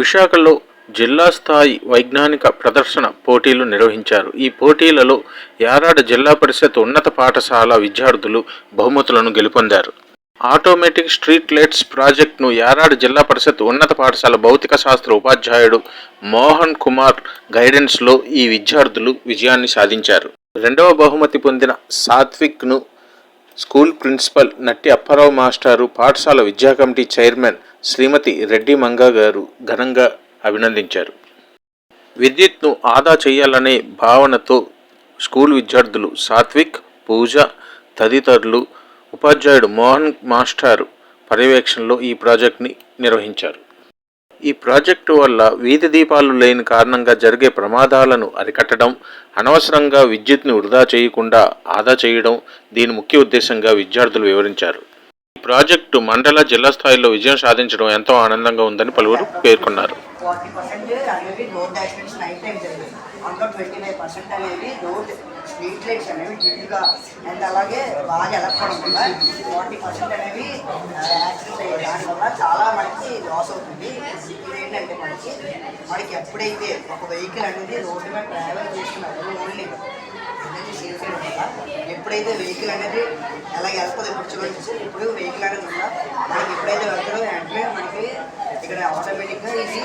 విశాఖలో జిల్లా స్థాయి వైజ్ఞానిక ప్రదర్శన పోటీలు నిర్వహించారు. ఈ పోటీలలో యారాడ జిల్లా పరిషత్ ఉన్నత పాఠశాల విద్యార్థులు బహుమతులను గెలుపొందారు. ఆటోమేటిక్ స్ట్రీట్ లైట్స్ ప్రాజెక్టును యారాడ జిల్లా పరిషత్ ఉన్నత పాఠశాల భౌతిక శాస్త్ర ఉపాధ్యాయుడు మోహన్ కుమార్ గైడెన్స్లో ఈ విద్యార్థులు విజయాన్ని సాధించారు. రెండవ బహుమతి పొందిన సాత్విక్ను స్కూల్ ప్రిన్సిపల్ నట్టి అప్పారావు మాస్టారు పాఠశాల విద్యా కమిటీ చైర్మన్ శ్రీమతి రెడ్డి మంగా గారు ఘనంగా అభినందించారు. విద్యుత్ను ఆదా చేయాలనే భావనతో స్కూల్ విద్యార్థులు సాత్విక్ పూజ తదితరులు ఉపాధ్యాయుడు మోహన్ మాస్టారు పర్యవేక్షణలో ఈ ప్రాజెక్ట్ని నిర్వహించారు. ఈ ప్రాజెక్టు వల్ల వీధి దీపాలు లేని కారణంగా జరిగే ప్రమాదాలను అరికట్టడం అనవసరంగా విద్యుత్ని వృధా చేయకుండా ఆదా చేయడం దీని ముఖ్య ఉద్దేశంగా విద్యార్థులు వివరించారు. ప్రాజెక్టు మండల జిల్లా స్థాయిలో విజయం సాధించడం ఎంతో ఆనందంగా ఉందని పలువురు పేర్కొన్నారు. అందులో twenty five percent road street lights అనేవి అండ్ అలాగే బాగా ఎలక్ట్రాన్ ఫార్టీ పర్సెంట్ అనేవి యాక్సిడెంట్స్ అయ్యాయి దానివల్ల చాలా మనకి లాస్ అవుతుంది. మనకి మనకి ఎప్పుడైతే ఒక వెహికల్ అనేది రోడ్డు మీద ట్రావెల్ చేస్తున్నప్పుడు ఓన్లీ ఎప్పుడైతే వెహికల్ అనేది ఎలా వెళ్తుంది ఇప్పుడు చూడండి ఇప్పుడు వెహికల్ అనేది ఉందా? మనకి ఎప్పుడైతే వెళ్తారో వెంటనే మనకి ఇక్కడ ఆటోమేటిక్గా ఇది